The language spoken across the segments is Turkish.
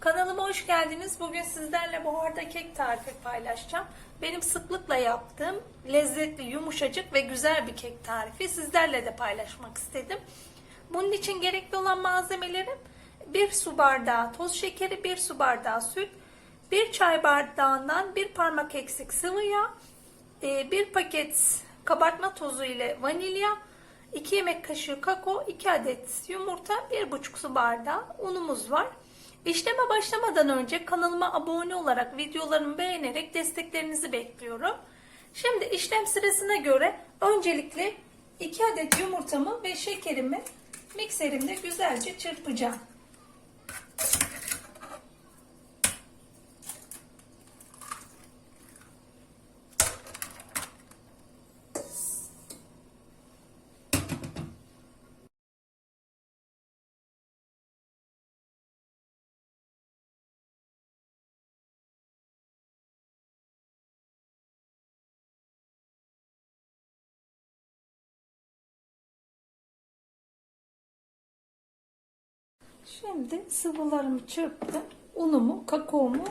Kanalıma hoş geldiniz. Bugün sizlerle buharda kek tarifi paylaşacağım. Benim sıklıkla yaptığım lezzetli, yumuşacık ve güzel bir kek tarifi sizlerle de paylaşmak istedim. Bunun için gerekli olan malzemelerim 1 su bardağı toz şekeri, 1 su bardağı süt, 1 çay bardağından 1 parmak eksik sıvı yağ, 1 paket kabartma tozu ile vanilya, 2 yemek kaşığı kakao, 2 adet yumurta, 1,5 su bardağı unumuz var. İşleme başlamadan önce kanalıma abone olarak videolarımı beğenerek desteklerinizi bekliyorum. Şimdi işlem sırasına göre öncelikle 2 adet yumurtamı ve şekerimi mikserimde güzelce çırpacağım. Şimdi sıvılarımı çırptım. Unumu, kakaomu,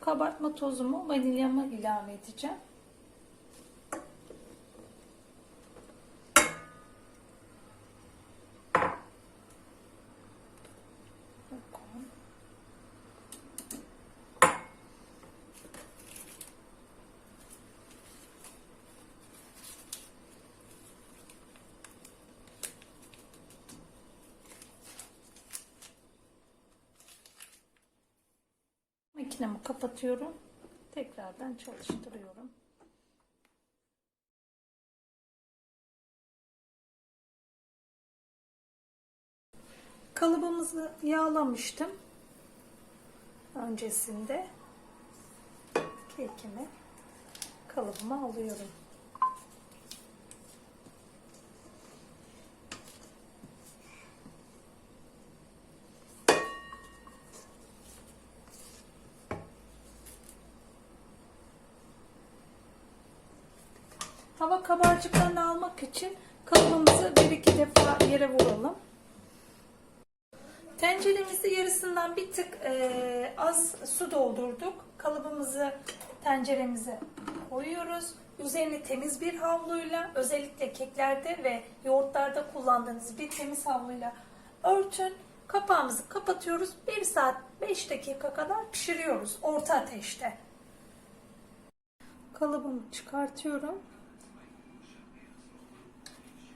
kabartma tozumu, vanilyamı ilave edeceğim. Kakao. Makinemi kapatıyorum. Tekrardan çalıştırıyorum. Kalıbımızı yağlamıştım. Öncesinde kekimi kalıbıma alıyorum. Hava kabarcıklarını almak için kalıbımızı bir iki defa yere vuralım. Tenceremizi yarısından bir tık e, az su doldurduk. Kalıbımızı tenceremize koyuyoruz. Üzerini temiz bir havluyla özellikle keklerde ve yoğurtlarda kullandığınız bir temiz havluyla örtün. Kapağımızı kapatıyoruz. 1 saat 5 dakika kadar pişiriyoruz orta ateşte. Kalıbımı çıkartıyorum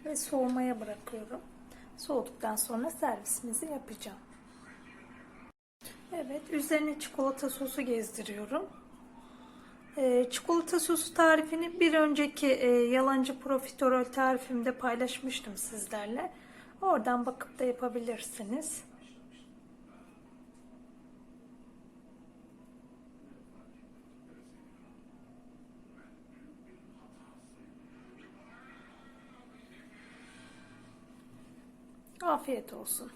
ve soğumaya bırakıyorum. Soğuduktan sonra servisimizi yapacağım. Evet, üzerine çikolata sosu gezdiriyorum. Ee, çikolata sosu tarifini bir önceki e, yalancı profiterol tarifimde paylaşmıştım sizlerle. Oradan bakıp da yapabilirsiniz. Afiyet olsun.